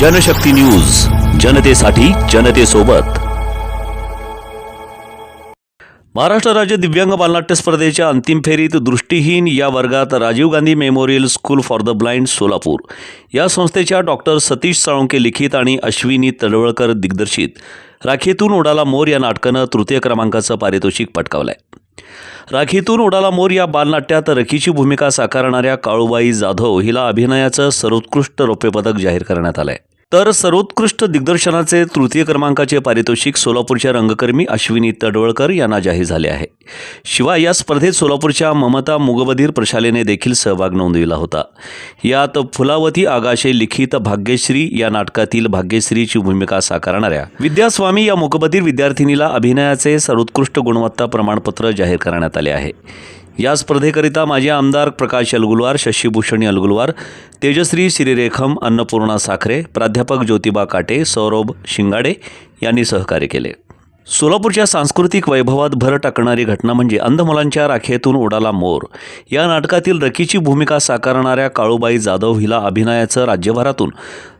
Janshakti news जनतेसाठी जनतेसोबत. महाराष्ट्र राज्य दिव्यांग बालनाट्य स्पर्धेच्या अंतिम फेरीत दृष्टीहीन या वर्गात Rajiv Gandhi memorial school for the blind Solapur. या संस्थेच्या डॉक्टर सतीश साळुंके लिखित आणि अश्विनी तडवळकर दिग्दर्शित. राखीतून उडाला मोर या नाटकानं तृतीय क्रमांकाचं पारितोषिक पटकावलं आहे राखीतून उडाला मोर या बालनाट्यात रखीची भूमिका साकारणाऱ्या काळूबाई जाधव हिला अभिनयाचं सर्वोत्कृष्ट रौप्यपदक जाहीर करण्यात आलंय. तर सर्वोत्कृष्ट दिग्दर्शनाचे तृतीय क्रमांकाचे पारितोषिक सोलापूरच्या रंगकर्मी अश्विनी तडवळकर यांना जाहीर झाले आहे. शिवाय या स्पर्धेत सोलापूरच्या ममता मुगबधीर प्रशालेने देखील सहभाग नोंदविला होता. यात फुलावती आगाशे लिखित भाग्यश्री या नाटकातील भाग्यश्रीची भूमिका साकारणाऱ्या विद्यास्वामी या मुकबधीर विद्यार्थिनीला अभिनयाचे सर्वोत्कृष्ट गुणवत्ता प्रमाणपत्र जाहीर करण्यात आले आहे. या स्पर्धेकरिता माजी आमदार प्रकाश अलगुलवार शशीभूषण अलगुलवार तेजश्री श्रीरेखम अन्नपूर्णा साखरे प्राध्यापक ज्योतिबा काटे सौरभ शिंगाडे यांनी सहकार्य केले. सोलापूरच्या सांस्कृतिक वैभवात भर टाकणारी घटना म्हणजे अंध मुलांच्या राखेतून उडाला मोर. या नाटकातील रकीची भूमिका साकारणाऱ्या काळूबाई जाधव हिला अभिनयाचं राज्यभरातून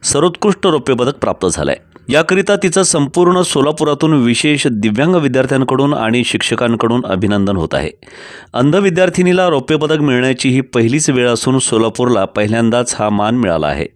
सर्वोत्कृष्ट रौप्यपदक प्राप्त प्राप्त झालंय. याकरिता तिचं संपूर्ण सोलापुरातून विशेष दिव्यांग विद्यार्थ्यांकडून आणि शिक्षकांकडून अभिनंदन होत आहे. अंध विद्यार्थिनीला रौप्यपदक मिळण्याची ही पहिलीच वेळ असून सोलापूरला पहिल्यांदाच हा मान मिळाला आहे.